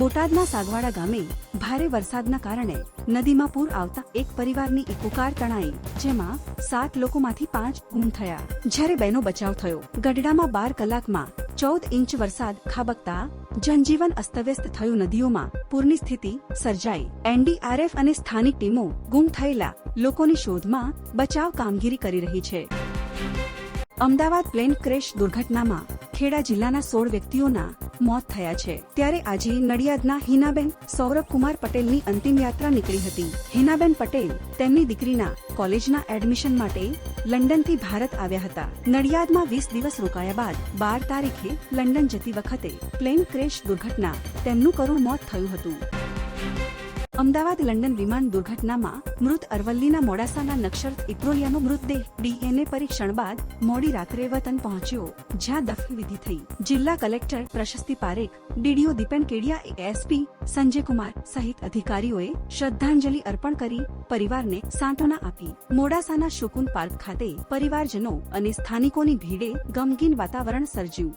બોટાદના સાગવાડા ગામે ભારે વરસાદના કારણે નદીમાં પૂર આવતા એક પરિવારની ઇકોકાર તણાઈ, જેમાં સાત લોકોમાંથી પાંચ ગુમ થયા. જ્યારે બેનો બચાવ થયો. ગઢડામાં બાર કલાકમાં ચૌદ ઇંચ વરસાદ ખાબકતા જનજીવન અસ્તવ્યસ્ત થયું નદીઓમાં પૂરની સ્થિતિ સર્જાઈ. એનડીઆરએફ અને સ્થાનિક ટીમો ગુમ થયેલા લોકોની શોધમાં બચાવ કામગીરી કરી રહી છે. અમદાવાદ પ્લેન ક્રેશ દુર્ઘટનામાં ખેડા જિલ્લાના સોળ વ્યક્તિઓના મોત થયા છે. ત્યારે આજે નડિયાદના હિનાબેન સૌરભ કુમાર પટેલની અંતિમ યાત્રા નીકળી હતી. હિનાબેન પટેલ તેમની દીકરીના કોલેજના એડમિશન માટે લંડનથી ભારત આવ્યા હતા. નડિયાદમાં વીસ દિવસ રોકાયા બાદ બાર તારીખે લંડન જતી વખતે પ્લેન ક્રેશ દુર્ઘટના તેમનું કરુણ મોત થયું હતું. અમદાવાદ લંડન વિમાન દુર્ઘટનામાં મૃત અરવલ્લીના મોડાસાના નક્ષર ઇપ્રોલિયાનો મૃતદેહ ડીએનએ પરીક્ષણ બાદ મોડી રાત્રે વતન પહોંચ્યો, જ્યાં દફનવિધિ થઈ. જિલ્લા collector Prashasti Parekh, DDO Dipen Kedia SP Sanjay Kumar સહિત અધિકારીઓએ શ્રદ્ધાંજલિ અર્પણ કરી પરિવારને સાંત્વના આપી. મોડાસાના શુકુન પાર્ક ખાતે પરિવારજનો અને સ્થાનિકોની ભીડે ગમગીન વાતાવરણ સર્જ્યું.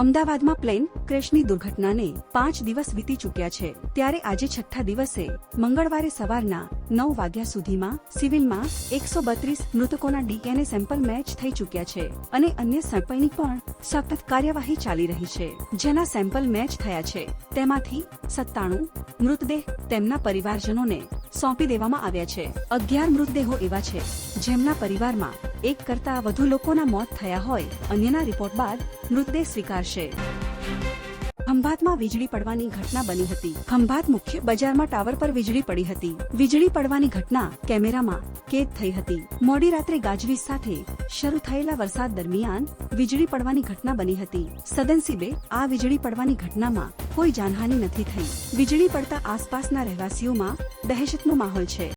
અમદાવાદમાં પ્લેન ક્રેશની દુર્ઘટનાને પાંચ દિવસ વીતી ચૂક્યા છે. ત્યારે આજે છઠ્ઠા દિવસે મંગળવારે સવારના નવ વાગ્યા સુધીમાં સિવિલમાં એકસો બત્રીસ મૃતકોના ડીએનએ સેમ્પલ મેચ થઈ ચૂક્યા છે અને અન્ય સેમ્પલની પણ સતત કાર્યવાહી ચાલી રહી છે. જેના સેમ્પલ મેચ થયા છે. તેમાંથી સત્તાણું મૃતદેહ તેમના પરિવારજનોને સોંપી દેવામાં આવ્યા છે. અગિયાર મૃતદેહો એવા છે, જેમના પરિવારમાં એક કરતા વધુ લોકોના મોત થયા હોય. અન્યના રિપોર્ટ બાદ મૃતદેહ સ્વીકારશે. ખંભાતમાં વીજળી પડવાની ઘટના બની હતી. ખંભાત મુખ્ય બજારમાં ટાવર પર વીજળી પડી હતી. વીજળી પડવાની ઘટના કેમેરામાં કેદ થઈ હતી. મોડી રાત્રે ગાજવીજ સાથે શરૂ થયેલા વરસાદ દરમિયાન વીજળી પડવાની ઘટના બની હતી. સદનસીબે આ વીજળી પડવાની ઘટનામાં કોઈ જાનહાની નથી થઈ. વીજળી પડતા આસપાસના રહેવાસીઓમાં દહેશતનો માહોલ છે.